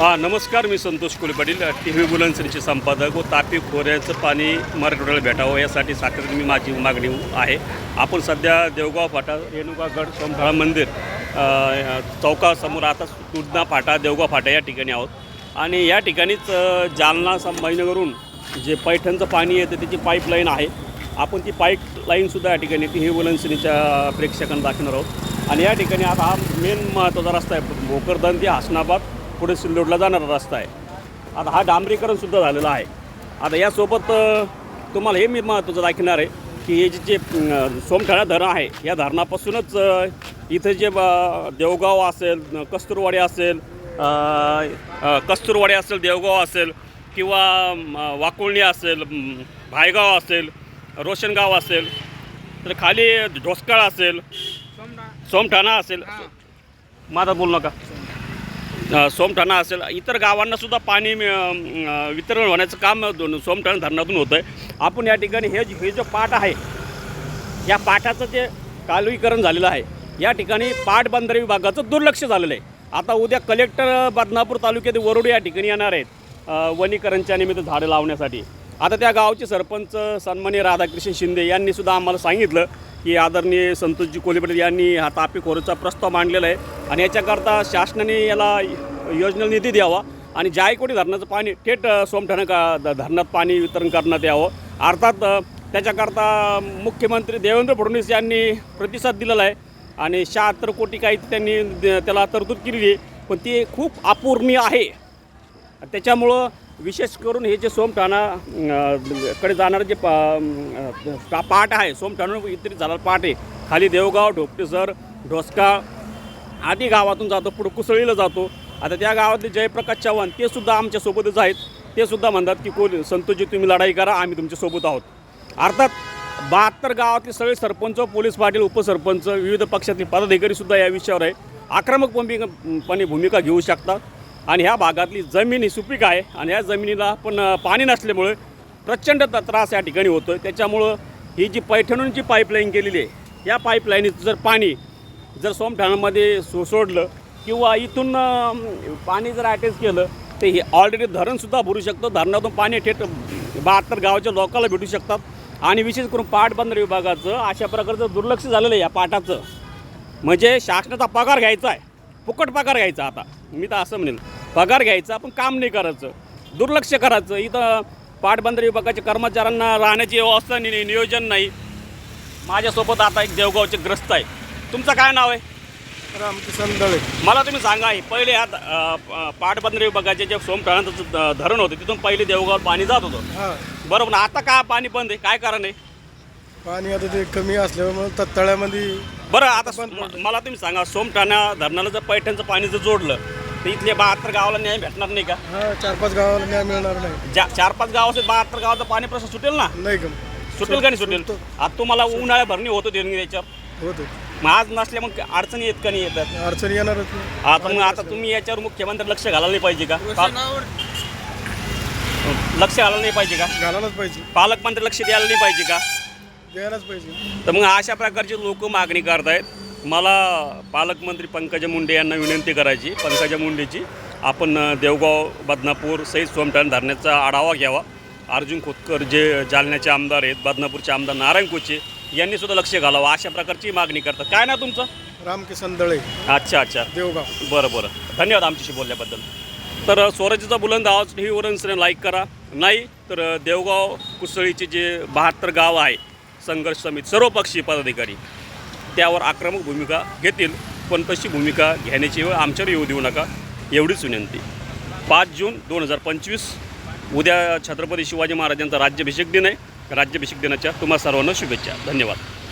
हां नमस्कार मी संतोष कोळी पाटील टी व्ही बुलन्सरीचे संपादक व तापी खोऱ्याचं पाणी मराठवाड्याला भेटावं यासाठी सातत्याने मी माझी मागणी आहे. आपण सध्या देवगाव फाटा रेणुकागड सोमठाळा मंदिर चौकासमोर आता तुडना फाटा देवगाव फाटा या ठिकाणी आहोत. आणि या ठिकाणीच जालना संभाजीनगरून जे पैठणचं पाणी येतं त्याची पाईपलाईन आहे. आपण ती पाईप लाईनसुद्धा या ठिकाणी टी व्ही बुलन्सरीच्या प्रेक्षकांना दाखवणार आहोत. आणि या ठिकाणी आता हा मेन महत्त्वाचा रस्ता आहे भोकरदन ते हासनाबाद. पुढे सिल्लोडला जाणारा रस्ता आहे. आता हा डांबरीकरणसुद्धा झालेला आहे. आता यासोबत तुम्हाला हे मी महत्त्वाचं दाखवणार आहे की हे जे जे अ, सोमठाणा धरण आहे या धरणापासूनच इथं जे देवगाव असेल कस्तुरवाडी असेल कस्तुरवाडी असेल देवगाव असेल किंवा वाकुळणी असेल भायगाव असेल रोशनगाव असेल तर खाली ढोसकाळ असेल सोमठाणा असेल. माझा बोल नका. सोमठाणा असेल इतर गावांना सुद्धा पाणी वितरण होण्याचं काम सोमठाणा धरणातून होतं आहे आपण या ठिकाणी हे जे- हे जो पाट आहे या पाटाचं जे कालवीकरण झालेलं आहे या ठिकाणी पाटबंधारे विभागाचं दुर्लक्ष झालेलं आहे. आता उद्या कलेक्टर बदनापूर तालुक्यात वरुड या ठिकाणी येणार आहेत वनीकरणच्या निमित्त झाडं लावण्यासाठी. आता त्या गावचे सरपंच सन्मान्य राधाकृष्ण शिंदे यांनी सुद्धा आम्हाला सांगितलं की आदरणीय संतोषजी कोलीपटे यांनी हा तापी खोरेचा प्रस्ताव मांडलेला आहे. आणि याच्याकरता शासनाने याला योजना निधी द्यावा आणि जायकोटी धरणाचं पाणी थेट अ, सोमठाणा का धरणात पाणी वितरण करण्यात यावं. अर्थात त्याच्याकरता मुख्यमंत्री देवेंद्र फडणवीस यांनी प्रतिसाद दिलेला आहे आणि शहात्तर कोटी काही त्यांनी त्याला तरतूद केलेली आहे पण ती खूप अपूर्णीय आहे. त्याच्यामुळं विशेष करून हे जे सोमठाणा कडे जाणारं जे पा अ, पाट आहे सोमठाणा वितरित झालेला पाट आहे. खाली देवगाव ढोपटेसर ढोसका आदी गावातून जातो पुढं कुसळीला जातो. आता त्या गावातले जयप्रकाश चव्हाण ते सुद्धा आमच्यासोबतच आहेत. ते सुद्धा म्हणतात की कोण संतोषजी तुम्ही लढाई करा आम्ही तुमच्यासोबत आहोत. अर्थात बहात्तर गावातले सगळे सरपंच पोलीस पाटील उपसरपंच विविध पक्षातले पदाधिकारीसुद्धा या विषयावर आहे. आक्रमक भूमिकापणे भूमिका घेऊ शकतात आणि ह्या भागातली जमीन ही सुपीक आहे आणि ह्या जमिनीला पण पाणी नसल्यामुळे प्रचंड त- त्रास या ठिकाणी होतो त्याच्यामुळं ही जी पैठणूंची पाईपलाईन केलेली आहे या पाईपलाईनीचं जर पाणी जर सोमठाणामध्ये सो सोडलं किंवा इथून पाणी जर अटॅच केलं तर हे ऑलरेडी धरणसुद्धा भरू शकतं. धरणातून पाणी थेट बहात्तर गावाच्या लोकांना भेटू शकतात. आणि विशेष करून पाटबंदर विभागाचं अशा प्रकारचं दुर्लक्ष झालेलं आहे या पाटाचं. म्हणजे शासनाचा पगार घ्यायचा आहे. फुकट पगार घ्यायचा आता. मी तर असं म्हणेन पगार घ्यायचा पण काम नाही करायचं. दुर्लक्ष करायचं. इथं पाटबंदर विभागाच्या कर्मचाऱ्यांना राहण्याची व्यवस्था नि नियोजन नाही. माझ्यासोबत आता एक देवगावचे ग्रस्त आहे. तुमचं काय नाव आहे? रामकिसन दळे. मला तुम्ही सांगा हे पहिले या अ, प- पाटबंदर विभागाचे जे सोमठाणाचं ध- धरण होतं तिथून पहिले देवगाव पाणी जात होतं. बरोबर ना आता का पाणी बंद आहे? काय कारण आहे? पाणी आता ते कमी असल्यामुळे तळ्यामध्ये बरं आता मला तुम्ही सांगा सोमठाणा धरणाला जर पैठणचं पाणी जर जोडलं तर इथले बहात्तर गावाला न्याय भेटणार नाही का? हा चार पाच गावाला न्याय मिळणार नाही. ज्या चार पाच गाव असेल बहात्तर गावाचा पाणी प्रश्न सुटेल ना? नाही गम सुटेल का नाही सुटेल? आता तुम्हाला उन्हाळ्या भरणी होतो देणगी त्याच्यावर होते. मग आज नसल्या मग अडचणी येत का नाही येतात? अडचणी येणारच नाही आता मग आता तुम्ही याच्यावर मुख्यमंत्री लक्ष घालायला नाही पाहिजे का? पा- लक्ष घालायला नाही पाहिजे का? घालायलाच पाहिजे. पालकमंत्री लक्ष द्यायला नाही पाहिजे का? द्यायलाच पाहिजे. तर मग अशा प्रकारचे लोक मागणी करतायत. मला पालकमंत्री पंकजा मुंडे यांना विनंती करायची. पंकजा मुंडेची आपण देवगाव बदनापूर सहित सोमठाण धरण्याचा आढावा घ्यावा. अर्जुन खोतकर जे जालन्याचे आमदार आहेत बदनापूरचे आमदार नारायण कोचे यांनी सुद्धा लक्ष घालावं. अशा प्रकारची मागणी करतात. काय ना तुमचं? रामकिसन दळे. अच्छा अच्छा. देवगाव. बरं बरं. धन्यवाद आमच्याशी बोलल्याबद्दल. तर स्वराज्याचा बुलंद आवाज टी व्हीवरून लाईक करा. नाही तर देवगाव कुसळीचे जे बहात्तर गाव आहे संघर्ष समिती सर्वपक्षीय पदाधिकारी त्यावर आक्रमक भूमिका घेतील पण तशी भूमिका घेण्याची वेळ आमच्यावर येऊ देऊ नका एवढीच विनंती. पाच जून दोन हजार पंचवीस उद्या छत्रपती शिवाजी महाराजांचा राज्याभिषेक दिन आहे. राज्याभिषेक दिनाच्या तुम्हा सर्वांना शुभेच्छा. धन्यवाद.